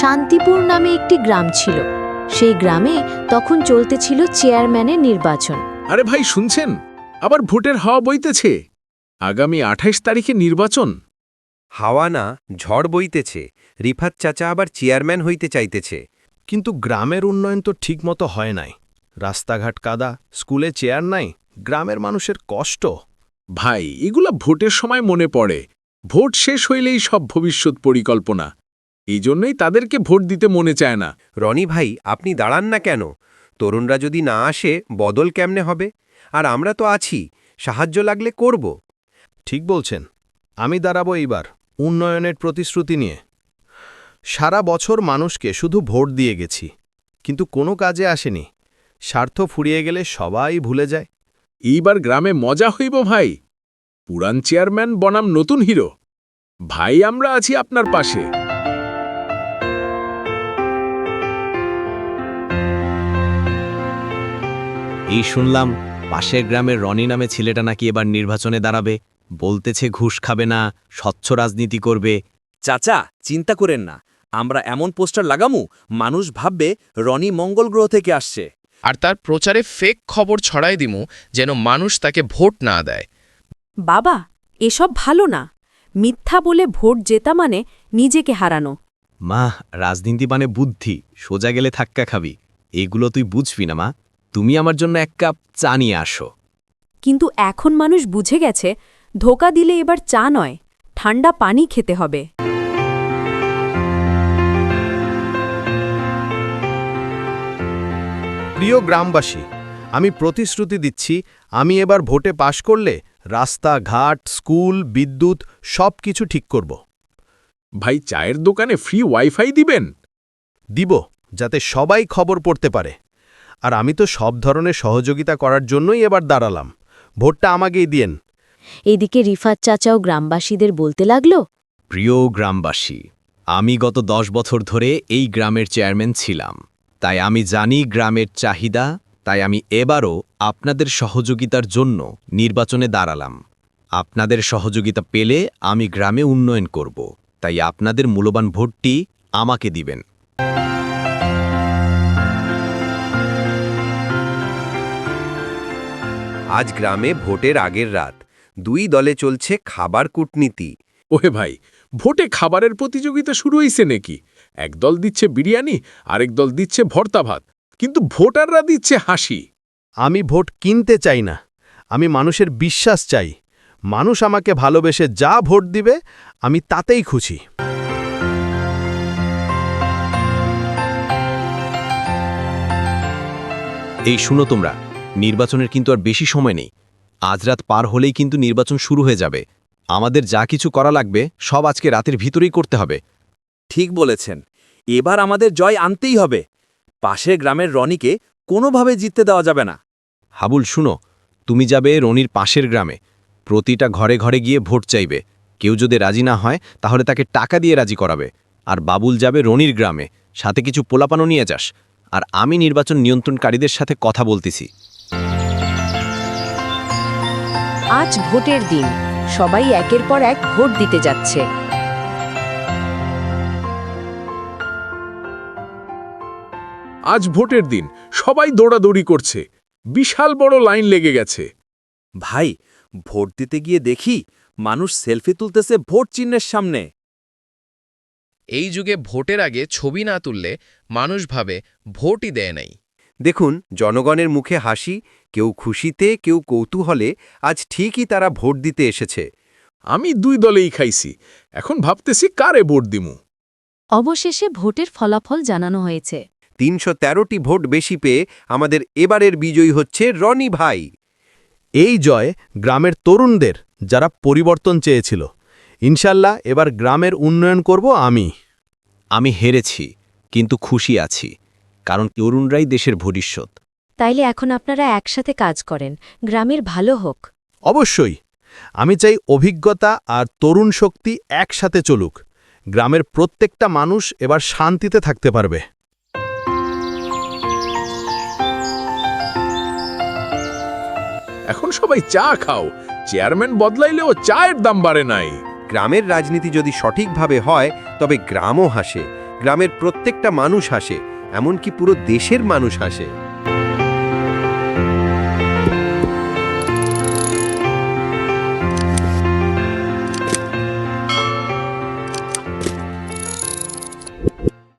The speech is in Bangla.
শান্তিপুর নামে একটি গ্রাম ছিল। সেই গ্রামে তখন চলতেছিল চেয়ারম্যানের নির্বাচন। আরে ভাই শুনছেন? আবার ভোটের হাওয়া বইতেছে। আগামী আঠাইশ তারিখে নির্বাচন। হাওয়া না ঝড় বইতেছে। রিফাত চাচা আবার চেয়ারম্যান হইতে চাইতেছে। কিন্তু গ্রামের উন্নয়ন তো ঠিকমতো হয় নাই। রাস্তাঘাট কাদা স্কুলে চেয়ার নাই গ্রামের মানুষের কষ্ট। ভাই এগুলা ভোটের সময় মনে পড়ে। ভোট শেষ হইলেই সব ভবিষ্যৎ পরিকল্পনা। এই জন্যই তাদেরকে ভোট দিতে মনে চায় না। রনি ভাই আপনি দাঁড়ান না কেন? তরুণরা যদি না আসে বদল কেমনে হবে? আর আমরা তো আছি সাহায্য লাগলে করব। ঠিক বলছেন। আমি দাঁড়াবো এইবার উন্নয়নের প্রতিশ্রুতি নিয়ে। সারা বছর মানুষকে শুধু ভোট দিয়ে গেছি কিন্তু কোনো কাজে আসেনি। স্বার্থ ফুরিয়ে গেলে সবাই ভুলে যায়। এইবার গ্রামে মজা হইব ভাই। পুরান চেয়ারম্যান বনাম নতুন হিরো। ভাই আমরা আছি আপনার পাশে। এই শুনলাম পাশের গ্রামের রনি নামে ছেলেটা নাকি এবার নির্বাচনে দাঁড়াবে। বলতেছে ঘুষ খাবে না স্বচ্ছ রাজনীতি করবে। চাচা চিন্তা করেন না আমরা এমন পোস্টার লাগামু মানুষ ভাববে রনি মঙ্গল গ্রহ থেকে আসছে। আর তার প্রচারে ফেক খবর ছড়াই দিমু যেন মানুষ তাকে ভোট না দেয়। বাবা এসব ভালো না। মিথ্যা বলে ভোট জেতা মানে নিজেকে হারানো। মা রাজনীতি মানে বুদ্ধি সোজা গেলে থাক্কা খাবি। এগুলো তুই বুঝবি না মা। তুমি আমার জন্য এক কাপ চা নিয়ে আসো। কিন্তু এখন মানুষ বুঝে গেছে ধোকা দিলে এবার চা নয় ঠান্ডা পানি খেতে হবে। প্রিয় গ্রামবাসী আমি প্রতিশ্রুতি দিচ্ছি আমি এবার ভোটে পাশ করলে রাস্তা ঘাট স্কুল বিদ্যুৎ সব কিছু ঠিক করব। ভাই চায়ের দোকানে ফ্রি ওয়াইফাই দিবেন? দিব যাতে সবাই খবর পড়তে পারে। আর আমি তো সব ধরনের সহযোগিতা করার জন্যই এবার দাঁড়ালাম। ভোটটা আমাকেই দিয়েন। এদিকে রিফাত চাচাও গ্রামবাসীদের বলতে লাগল প্রিয় গ্রামবাসী আমি গত দশ বছর ধরে এই গ্রামের চেয়ারম্যান ছিলাম। তাই আমি জানি গ্রামের চাহিদা তাই আমি এবারও আপনাদের সহযোগিতার জন্য নির্বাচনে দাঁড়ালাম। আপনাদের সহযোগিতা পেলে আমি গ্রামে উন্নয়ন করব। তাই আপনাদের মূল্যবান ভোটটি আমাকে দিবেন। আজ গ্রামে ভোটের আগের রাত। দুই দলে চলছে খাবার কূটনীতি। ওহে ভাই ভোটে খাবারের প্রতিযোগিতা শুরু হয়েছে নাকি? এক দল দিচ্ছে বিরিয়ানি আরেক দল দিচ্ছে ভর্তা ভাত। কিন্তু ভোটাররা দিচ্ছে হাসি। আমি ভোট কিনতে চাই না। আমি মানুষের বিশ্বাস চাই। মানুষ আমাকে ভালোবেসে যা ভোট দিবে আমি তাতেই খুশি। এই শুনো তোমরা নির্বাচনের কিন্তু আর বেশি সময় নেই। আজ রাত পার হলেই কিন্তু নির্বাচন শুরু হয়ে যাবে। আমাদের যা কিছু করা লাগবে, সব আজকে রাতের ভিতরেই করতে হবে। ঠিক বলেছেন। এবার আমাদের জয় আনতেই হবে। পাশের গ্রামের রনিকে কোনোভাবে জিততে দেওয়া যাবে না। হাবুল, শুনো। তুমি যাবে রনির পাশের গ্রামে। প্রতিটা ঘরে ঘরে গিয়ে ভোট চাইবে। কেউ যদি রাজি না হয়, তাহলে তাকে টাকা দিয়ে রাজি করাবে। আর বাবুল যাবে রনির গ্রামে। সাথে কিছু পোলাপানো নিয়ে যাস। আর আমি নির্বাচন নিয়ন্ত্রণকারীদের সাথে কথা বলতেছি। আজ ভোটের দিন। সবাই একের পর এক ভোট দিতে যাচ্ছে। আজ ভোটের দিন। সবাই দৌড়াদৌড়ি করছে। বিশাল বড় লাইন লেগে গেছে। ভাই ভোট দিতে গিয়ে দেখি মানুষ সেলফি তুলতেছে ভোট চিহ্নের সামনে। এই যুগে ভোটের আগে ছবি না তুললে মানুষ ভাবে ভোটই দেয় নাই। দেখুন জনগণের মুখে হাসি কেউ খুশিতে কেউ কৌতূহলে আজ ঠিকই তারা ভোট দিতে এসেছে। আমি দুই দলেই খাইছি এখন ভাবতেছি কারে ভোট দিমু? অবশেষে ভোটের ফলাফল জানানো হয়েছে। তিনশো তেরোটি ভোট বেশি পেয়ে আমাদের এবারের বিজয়ী হচ্ছে রনি ভাই। এই জয় গ্রামের তরুণদের যারা পরিবর্তন চেয়েছিল। ইনশাল্লাহ এবার গ্রামের উন্নয়ন করব আমি। আমি হেরেছি কিন্তু খুশি আছি। কারণ তরুণরাই দেশের ভবিষ্যৎ। তাইলে এখন আপনারা একসাথে কাজ করেন গ্রামের ভালো হোক। অবশ্যই। আমি চাই অভিজ্ঞতা আর তরুণ শক্তি একসাথে চলুক। গ্রামের প্রত্যেকটা মানুষ এবার শান্তিতে থাকতে পারবে। এখন সবাই চা খাও। চেয়ারম্যান বদলাইলেও চায়ের দাম বাড়ে নাই। গ্রামের রাজনীতি যদি সঠিকভাবে হয় তবে গ্রামও হাসে। গ্রামের প্রত্যেকটা মানুষ হাসে। এমনকি পুরো দেশের মানুষ হাসে